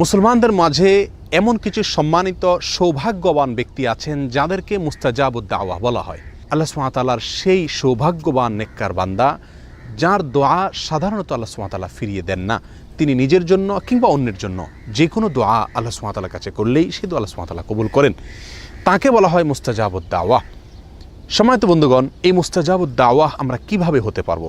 মুসলমানদের মাঝে এমন কিছু সম্মানিত সৌভাগ্যবান ব্যক্তি আছেন যাদেরকে মুস্তাজাবুদ্দাওয়া বলা হয়। আল্লাহ সুমাতালার সেই সৌভাগ্যবান নেককার বান্দা, যার দোয়া সাধারণত আল্লাহ সুমাতালা ফিরিয়ে দেন না। তিনি নিজের জন্য কিংবা অন্যের জন্য যে কোনো দোয়া আল্লাহ সুমাতালার কাছে করলেই সে দোয়া আল্লাহ সুমাতালা কবুল করেন। তাকে বলা হয় মুস্তাজাবুদ্দাওয়া। সময়ত বন্ধুগণ, এই মুস্তাজাবুদ্দাওয়া আমরা কীভাবে হতে পারব?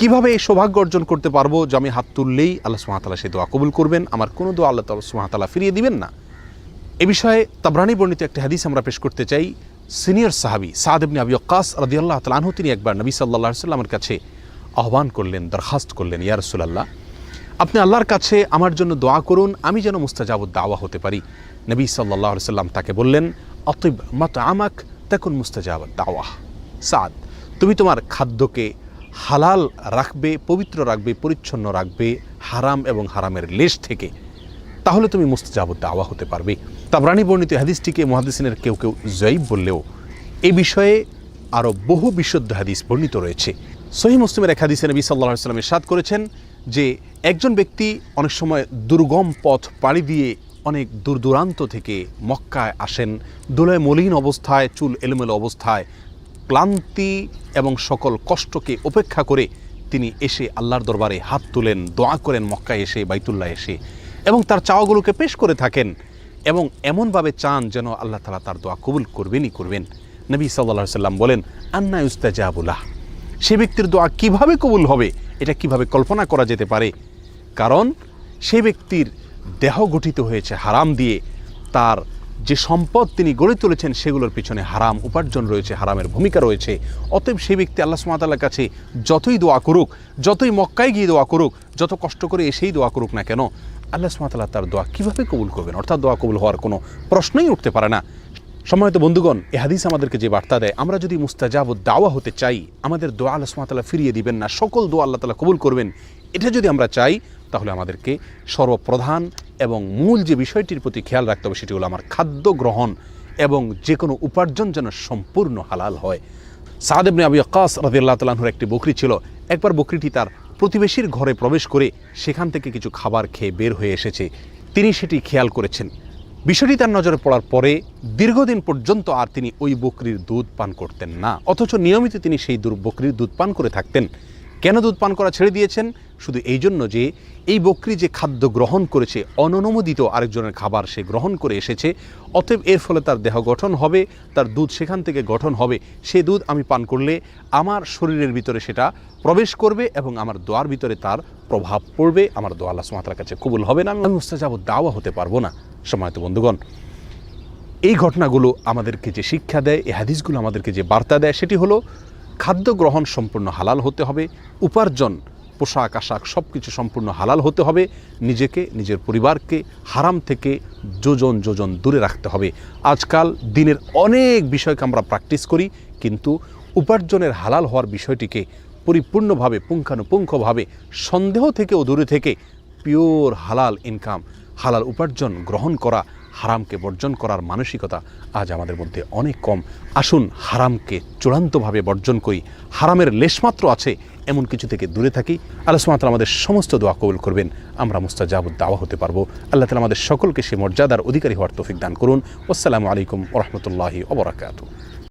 কীভাবে এই সৌভাগ্য অর্জন করতে পারব যে আমি হাত তুললেই আল্লাহ সুমাতালা সেই দোয়া কবুল করবেন? আমার কোনো দোয়া আল্লাহ সুমাতালা ফিরিয়ে দিবেন না। এ বিষয়ে তাবরানি বর্ণিত একটি হাদিস আমরা পেশ করতে চাই। সিনিয়র সাহাবি সাদ ইবনে আবি ওয়াক্কাস রাদিয়াল্লাহু তাআলা আনহু, তিনি একবার নবী আলাইহি সাল্লামের কাছে আহ্বান করলেন, দরখাস্ত করলেন, ইয়া রাসূলুল্লাহ, আপনি আল্লাহর কাছে আমার জন্য দোয়া করুন, আমি যেন মুস্তাজাবুদ দাওয়া হতে পারি। নবী আলাইহি সাল্লাম তাকে বললেন অতিব মত আমাক তাকুন মুস্তাজাবুদ দাওয়া। সাদ, তুমি তোমার খাদ্যকে হালাল রাখবে, পবিত্র রাখবে, পরিচ্ছন্ন রাখবে, হারাম এবং হারামের লেশ থেকে, তাহলে তুমি মুস্তাজাবুদ দাওয়া হতে পারবে। তাবরানি বর্ণিত হাদিসটিকে মহাদিসিনের কেউ কেউ জয়ীব বললেও, এ বিষয়ে আরও বহু বিশুদ্ধ হাদিস বর্ণিত রয়েছে। সহি মুসলিমের এক হাদিসে নবী সাল্লাহ সাল্লাম ইরশাদ করেছেন যে, একজন ব্যক্তি অনেক সময় দুর্গম পথ পাড়ি দিয়ে অনেক দূর দূরান্ত থেকে মক্কায় আসেন, দোলায় মলিন অবস্থায়, চুল এলোমেলো অবস্থায় ক্লান্তি এবং সকল কষ্টকে উপেক্ষা করে তিনি এসে আল্লাহর দরবারে হাত তুলেন, দোয়া করেন, মক্কায় এসে, বাইতুল্লাহ এসে এবং তার চাওয়াগুলোকে পেশ করে থাকেন এবং এমনভাবে চান যেন আল্লাহ তালা তার দোয়া কবুল করবেনই করবেন। নবী সাল্লাহ সাল্লাম বলেন, আন্না ইস্তাজাবুল্লাহ সে ব্যক্তির দোয়া কীভাবে কবুল হবে, এটা কীভাবে কল্পনা করা যেতে পারে? কারণ সে ব্যক্তির দেহ গঠিত হয়েছে হারাম দিয়ে, তার যে সম্পদ তিনি গড়ে তুলেছেন, সেগুলোর পিছনে হারাম উপার্জন রয়েছে, হারামের ভূমিকা রয়েছে। অতএব সেই ব্যক্তি আল্লাহ সুমাতাল্লার কাছে যতই দোয়া করুক, যতই মক্কায় গিয়ে দোয়া করুক, যত কষ্ট করে এসেই দোয়া করুক না কেন, আল্লাহ সুমাতাল্লাহ তার দোয়া কীভাবে কবুল করবেন? অর্থাৎ দোয়া কবুল হওয়ার কোনো প্রশ্নই উঠতে পারে না। সময়ত বন্ধুগণ, এ হাদিস আমাদেরকে যে বার্তা দেয়, আমরা যদি মুস্তাজাব দাওয়া হতে চাই, আমাদের দোয়া আল্লাহ সুমাতাল্লাহ ফিরিয়ে দিবেন না, সকল দোয়া আল্লাহ তালা কবুল করবেন। এটা যদি আমরা চাই, তাহলে আমাদেরকে সর্বপ্রধান এবং মূল যে বিষয়টির প্রতি খেয়াল রাখতে হবে সেটি হলো আমার খাদ্য গ্রহণ এবং যে কোনো উপার্জন যেন সম্পূর্ণ হালাল হয়। সাদেবনে আবি আকাস রাদিল্লাহ তালাহুর একটি বকরি ছিল। একবার বকরিটি তার প্রতিবেশীর ঘরে প্রবেশ করে সেখান থেকে কিছু খাবার খেয়ে বের হয়ে এসেছে। তিনি সেটি খেয়াল করেছেন। বিষয়টি তার নজরে পড়ার পরে দীর্ঘদিন পর্যন্ত আর তিনি ওই বকরির দুধ পান করতেন না। অথচ নিয়মিত তিনি সেই বকরির দুধ পান করে থাকতেন। কেন দুধ পান করা ছেড়ে দিয়েছেন? শুধু এই জন্য যে এই বকরি যে খাদ্য গ্রহণ করেছে, অননুমোদিত আরেকজনের খাবার সে গ্রহণ করে এসেছে, অতএব এর ফলে তার দেহ গঠন হবে, তার দুধ সেখান থেকে গঠন হবে। সে দুধ আমি পান করলে আমার শরীরের ভিতরে সেটা প্রবেশ করবে এবং আমার দোয়ার ভিতরে তার প্রভাব পড়বে। আমার দোয়া আল্লাহ সুমাতার কাছে কবুল হবে না। আমি মুস্তাজাব দাওয়া হতে পারব না সময়ত বন্ধুগণ। এই ঘটনাগুলো আমাদেরকে যে শিক্ষা দেয়, এই হাদিসগুলো আমাদেরকে যে বার্তা দেয়, সেটি হলো খাদ্য গ্রহণ সম্পূর্ণ হালাল হতে হবে, উপার্জন, পোশাক, আশাক সব কিছু সম্পূর্ণ হালাল হতে হবে, নিজেকে, নিজের পরিবারকে হারাম থেকে যোজন যোজন দূরে রাখতে হবে। আজকাল দিনের অনেক বিষয়কে আমরা প্র্যাকটিস করি, কিন্তু উপার্জনের হালাল হওয়ার বিষয়টিকে পরিপূর্ণভাবে, পুঙ্খানুপুঙ্খভাবে, সন্দেহ থেকেও দূরে থেকে পিওর হালাল ইনকাম হালাল উপার্জন গ্রহণ করা হারামকে বর্জন করার মানসিকতা আজ আমাদের মধ্যে অনেক কম। আসুন হারামকে চূড়ান্তভাবে বর্জন করি। হারামের লেশমাত্র আছে এমন কিছু থেকে দূরে থাকি। আল্লাহ সুমাতাল আমাদের সমস্ত দোয়া কবুল করবেন। আমরা মুস্তাজাবুদ দাওয়া হতে পারব। আল্লাহ তালা আমাদের সকলকে সে মর্যাদার অধিকারী হওয়ার তফিক দান করুন। আসসালামু আলাইকুম ওরহমতুল্লাহি ওবরাকাতু